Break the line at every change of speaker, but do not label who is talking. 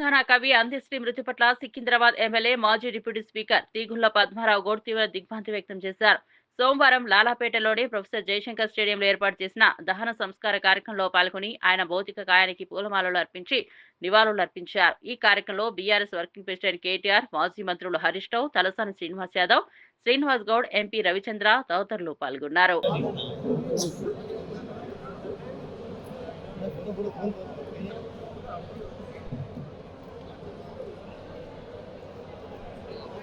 తెలంగాణ కవి అంత్యశ్రీ మృతి పట్ల సికింద్రాబాద్ ఎమ్మెల్యే మాజీ డిప్యూటీ స్పీకర్ తీగుళ్ళ పద్మారావు గౌడ్ తీవ్ర దిగ్భ్రాంతి వ్యక్తం చేశారు. సోమవారం లాలాపేటలోని ప్రొఫెసర్ జయశంకర్ స్టేడియంలో ఏర్పాటు చేసిన దహన సంస్కార కార్యక్రమంలో పాల్గొని ఆయన భౌతిక కాయానికి పూలమాలలు అర్పించి నివాళులు అర్పించారు. ఈ కార్యక్రమంలో బీఆర్ఎస్ వర్కింగ్ ప్రెసిడెంట్ కేటీఆర్ మాజీ మంత్రులు హరీష్ రావు తలసాని శ్రీనివాస్ యాదవ్ శ్రీనివాస్ గౌడ్ ఎంపీ రవిచంద్ర తదితరులు పాల్గొన్నారు.